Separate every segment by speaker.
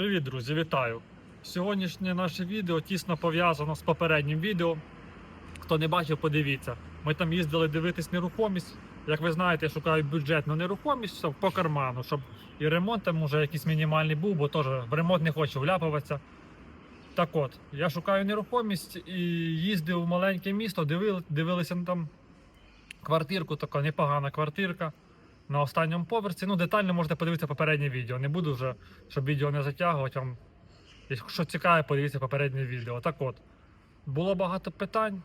Speaker 1: Привіт, друзі, вітаю! Сьогоднішнє наше відео тісно пов'язано з попереднім відео. Хто не бачив, подивіться. Ми там їздили дивитись нерухомість. Як ви знаєте, я шукаю бюджетну нерухомість по карману, щоб і ремонт там може якийсь мінімальний був, бо теж в ремонт не хочу вляпуватися. Так от, я шукаю нерухомість і їздив в маленьке місто, дивили, дивилися там квартирку, така непогана квартирка на останньому поверсі. Ну, детально можете подивитися попереднє відео. Не буду вже, щоб відео не затягувати вам. Якщо цікаве, подивіться попереднє відео. Так от, було багато питань.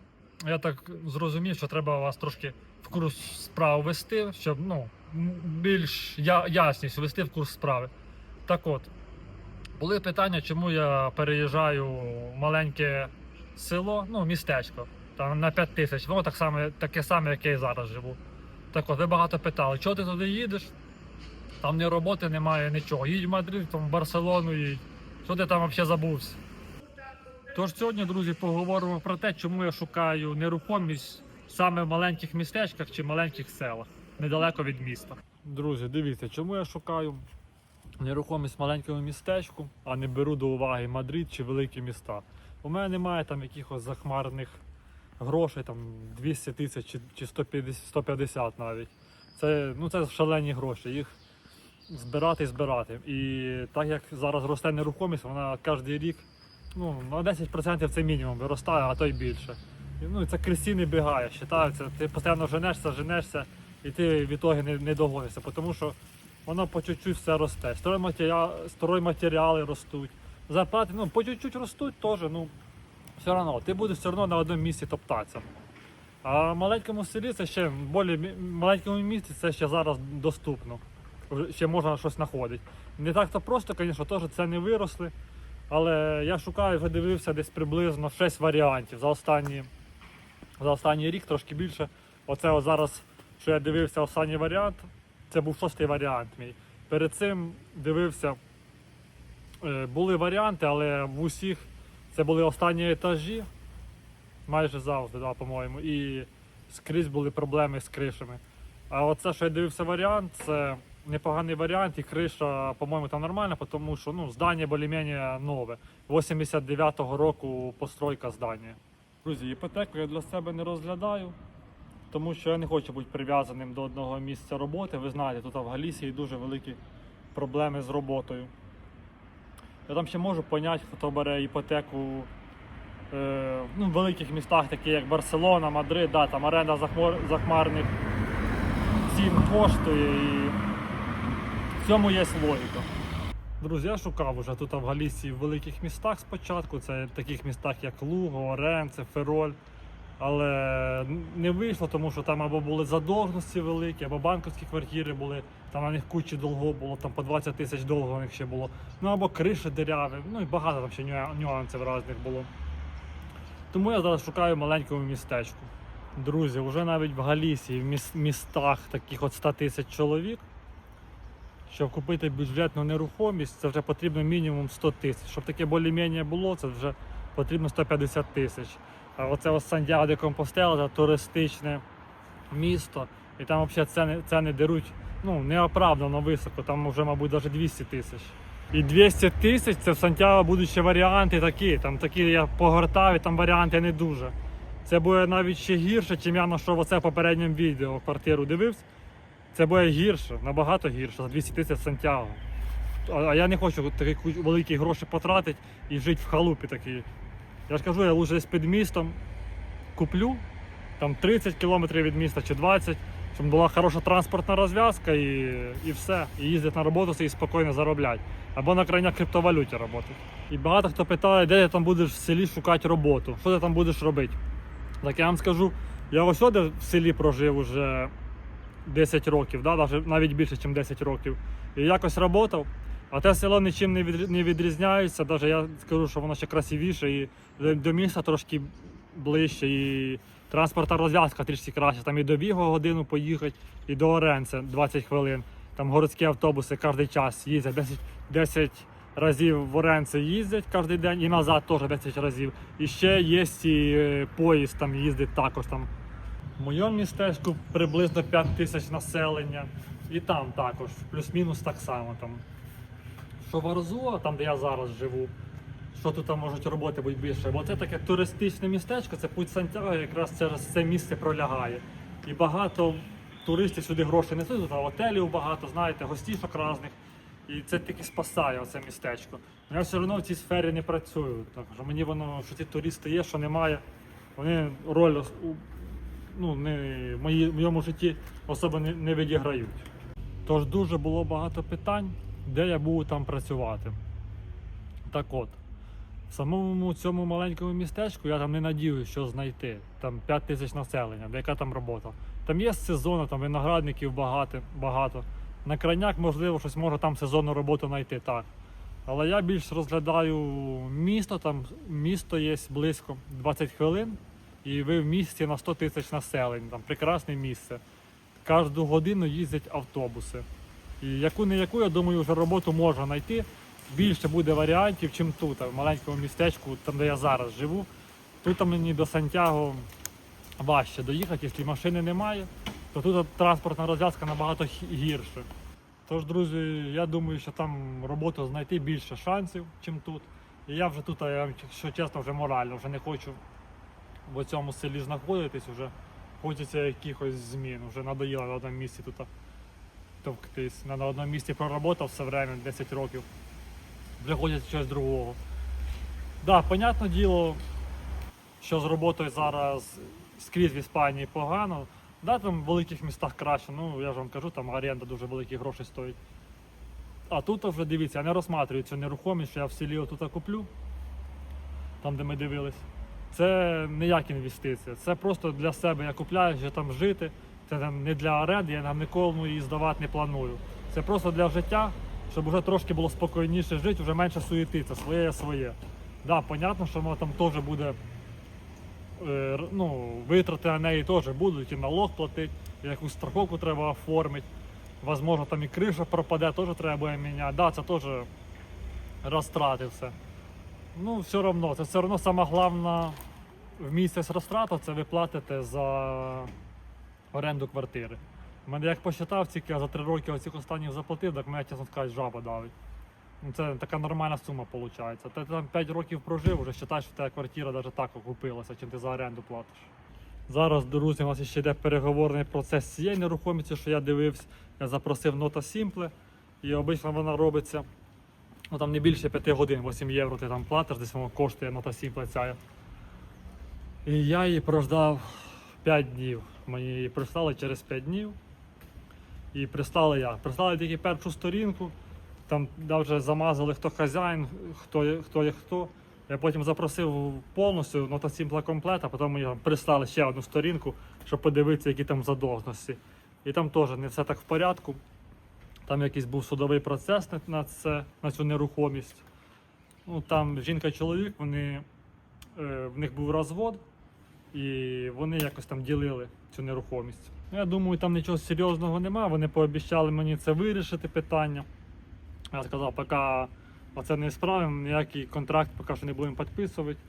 Speaker 1: Я так зрозумів, що треба вас трошки в курс справ вести, щоб ну, більш я, ясність ввести в курс справи. Так от, були питання, чому я переїжджаю в маленьке село, ну, містечко, там на 5 тисяч, воно так само, таке саме, як я і зараз живу. Так от, ви багато питали, чого ти туди їдеш? Там ні роботи немає, нічого. Їдь в Мадрид, там в Барселону їдь. Що ти там взагалі забувся? Тож сьогодні, друзі, поговоримо про те, чому я шукаю нерухомість саме в маленьких містечках чи маленьких селах, недалеко від міста. Друзі, дивіться, чому я шукаю нерухомість в маленькому містечку, а не беру до уваги Мадрид чи великі міста. У мене немає там якихось захмарних грошей, там 200 тисяч чи- чи 150, 150 навіть. Це, ну, це шалені гроші. Їх збирати і збирати. І так як зараз росте нерухомість, вона кожен рік ну, на 10% це мінімум виростає, а то й більше. Ну, і це крестіни бігає, вважається. Ти постійно женешся, женешся, і ти в ітогі не, не догонишся, тому що воно по чуть-чуть все росте. Стройматеріали, стройматеріали ростуть. Зарплати ну, по чуть-чуть ростуть теж, ну все одно, ти будеш все одно на одному місці топтатися. А в маленькому селі це ще болі, маленькому місті це ще зараз доступно. Ще можна щось знаходити. Не так то просто, звісно, теж це не виросли. Але я шукаю, вже дивився десь приблизно 6 варіантів за останні, за останній рік, трошки більше. Оце от зараз, що я дивився останній варіант, це був шостий варіант мій. Перед цим дивився, е, були варіанти, але в усіх це були останні етажі, майже завжди, да, по-моєму, і скрізь були проблеми з кришами. А оце, що я дивився варіант, це непоганий варіант, і криша, по-моєму, там нормальна, тому що ну, здання більш-менш нове. 89-го року постройка здання. Друзі, іпотеку я для себе не розглядаю, тому що я не хочу бути прив'язаним до одного місця роботи. Ви знаєте, тут в Галісії дуже великі проблеми з роботою. Я там ще можу поняти, хто бере іпотеку е, ну, в великих містах, такі як Барселона, Мадрид, да, там оренда захмар, захмарних цін коштує і в цьому є логіка. Друзі, я шукав уже тут в Галісії в великих містах спочатку. Це в таких містах, як Луго, Оренце, Фероль. Але не вийшло, тому що там або були задовженості великі, або банківські квартири були, там на них кучі довго було, там по 20 тисяч довго у них ще було. Ну або криші диряві, ну і багато там ще нюансів різних було. Тому я зараз шукаю маленькому містечку. Друзі, вже навіть в Галісії, в містах таких от 100 тисяч чоловік, щоб купити бюджетну нерухомість, це вже потрібно мінімум 100 тисяч. Щоб таке більш-менш було, це вже потрібно 150 тисяч. Оце ось де Компостела, це туристичне місто, і там взагалі ціни, ціни деруть ну, неоправдано високо, там вже, мабуть, навіть 200 тисяч. І 200 тисяч це в Сантьяго будуть ще варіанти такі. Там такі я погортав, і там варіанти не дуже. Це буде навіть ще гірше, чим я знайшов оце в попередньому відео. Квартиру дивився. Це буде гірше, набагато гірше, за 200 тисяч Сантьяго. А, я не хочу такі великі гроші потратити і жити в халупі такій. Я ж кажу, я лучше десь під містом куплю, там 30 кілометрів від міста чи 20, щоб була хороша транспортна розв'язка і, і все. І їздити на роботу і спокійно заробляти. Або на крайня криптовалюті працювати. І багато хто питає, де ти там будеш в селі шукати роботу, що ти там будеш робити. Так я вам скажу, я ось сюди в селі прожив уже 10 років, да, навіть більше, ніж 10 років. І якось працював. А те село нічим не від- не відрізняється. Навіть я скажу, що воно ще красивіше і до- міста трошки ближче, і транспортна розв'язка трішки краще. Там і до Віго годину поїхати, і до Оренце 20 хвилин. Там городські автобуси кожен час їздять. 10, 10 разів в Оренце їздять кожен день і назад теж 10 разів. І ще є і е, поїзд там їздить також там. В моєму містечку приблизно 5 тисяч населення. І там також, плюс-мінус так само. Там. Що Варзо, там де я зараз живу, що тут там можуть роботи бути більше. Бо це таке туристичне містечко, це путь Сантьяго якраз через це місце пролягає. І багато туристів сюди грошей несуть, тут готелів багато, знаєте, гостішок різних. І це таки спасає оце містечко. Я все одно в цій сфері не працюю. Так що мені воно, що ці туристи є, що немає. Вони роль ну, не, в моєму житті особо не, не відіграють. Тож дуже було багато питань, де я буду там працювати. Так от, в самому цьому маленькому містечку я там не надіюсь, що знайти. Там 5 тисяч населення, де яка там робота. Там є сезону, там виноградників багато, багато. На крайняк, можливо, щось може там сезонну роботу знайти, так. Але я більш розглядаю місто, там місто є близько 20 хвилин, і ви в місті на 100 тисяч населення, там прекрасне місце. Кожну годину їздять автобуси. І яку не яку, я думаю, вже роботу можна знайти. Більше буде варіантів, чим тут, в маленькому містечку, там де я зараз живу. Тут мені до Сантьяго важче доїхати, якщо машини немає, то тут транспортна розв'язка набагато гі- гірше. Тож, друзі, я думаю, що там роботу знайти більше шансів, чим тут. І я вже тут, я, якщо чесно, вже морально вже не хочу в цьому селі знаходитись, вже хочеться якихось змін. Вже надоїло на одному місці тут товктись. Я на одному місці проработав все время, 10 років. Хочеться чогось другого. Да, понятне діло, що з роботою зараз скрізь в Іспанії погано. Да, там в великих містах краще, ну я ж вам кажу, там оренда дуже великі гроші стоїть. А тут вже дивіться, я не розсматрюю цю нерухомість, що я в селі отут куплю, там де ми дивились. Це не як інвестиція. Це просто для себе я купляю, що там жити. Це там не для оренди, я там нікому її здавати не планую. Це просто для життя, щоб вже трошки було спокійніше жити, вже менше суєтиться, своє є своє. Да, понятно, що воно там теж буде е, ну, витрати на неї теж будуть, і налог платити, якусь страховку треба оформити. Возможно, там і криша пропаде, теж треба буде міняти. Да, це теж розтрати все. Ну, все одно, це все одно сама головна в місяць розтрата, це ви платите за оренду квартири. У мене як посчитав, тільки я за три роки оцих останніх заплатив, так мене, чесно сказати, жаба давить. Ну, Це така нормальна сума виходить. Ти там 5 років прожив, вже вважаєш, що твоя квартира навіть так окупилася, чим ти за оренду платиш. Зараз, друзі, у нас ще йде переговорний процес цієї нерухомості, що я дивився. Я запросив нота Simple, і обично вона робиться ну, там не більше 5 годин, 8 євро ти там платиш, десь воно коштує нота Simple ця. І я її прождав 5 днів. Мені прислали через 5 днів. І прислали я. Прислали тільки першу сторінку. Там да, вже замазали, хто хазяїн, хто хто. Є хто. Я потім запросив повністю нота Simple комплект, а потім мені прислали ще одну сторінку, щоб подивитися, які там задовженості. І там теж не все так в порядку. Там якийсь був судовий процес на- на, це, на цю нерухомість. Ну, там жінка і чоловік, вони, е, в них був розвод, і вони якось там ділили цю нерухомість. Ну, Я думаю, там нічого серйозного немає. Вони пообіцяли мені це вирішити питання. Я сказав, поки оце не справимо, ніякий контракт поки що не будемо підписувати.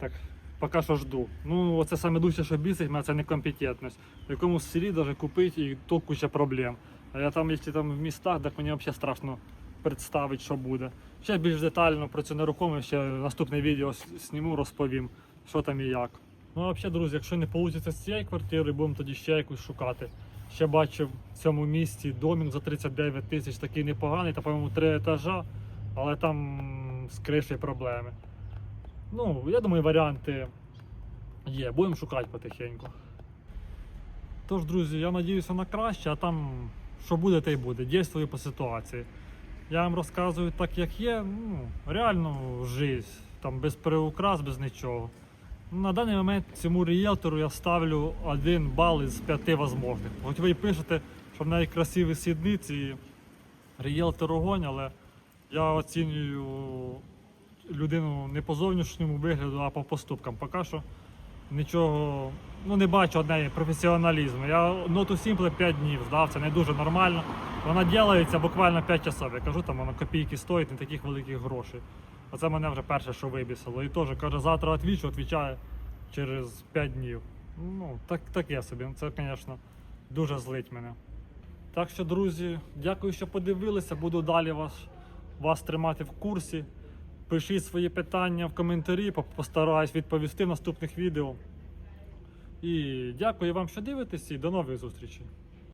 Speaker 1: Так, поки що жду. Ну, оце саме дужче, що бісить, мене це некомпетентність. В якомусь селі навіть купити і то куча проблем. А я там, якщо там в містах, так мені взагалі страшно представити, що буде. Ще більш детально про цю нерухомість, ще наступне відео с- зніму, розповім, що там і як. Ну взагалі, друзі, якщо не вийде з цієї квартири, будемо тоді ще якусь шукати. Ще бачив в цьому місті домік за 39 тисяч, такий непоганий, та, по-моєму, три етажа, але там з кришею проблеми. Ну, я думаю, варіанти є. Будемо шукати потихеньку. Тож, друзі, я надіюся на краще, а там що буде, те й буде. Дійствую по ситуації. Я вам розказую так, як є. Ну, реально жизнь. Там без приукрас, без нічого. На даний момент цьому ріелтору я ставлю один бал із п'яти можливих. Хоч ви і пишете, що в неї красиві сідниці, ріелтор огонь, але я оцінюю людину не по зовнішньому вигляду, а по поступкам. Поки що нічого, ну не бачу однеї професіоналізму. Я ноту Simple 5 днів здав, це не дуже нормально. Вона ділається буквально 5 часов. Я кажу, там вона копійки стоїть, не таких великих грошей. Оце мене вже перше, що вибісило. І теж каже, завтра відвічу, відвічає через 5 днів. Ну, так, таке собі. Це, звісно, дуже злить мене. Так що, друзі, дякую, що подивилися. Буду далі вас вас тримати в курсі. Пишіть свої питання в коментарі, по- постараюсь відповісти в наступних відео. І дякую вам, що дивитесь, і до нових зустрічей.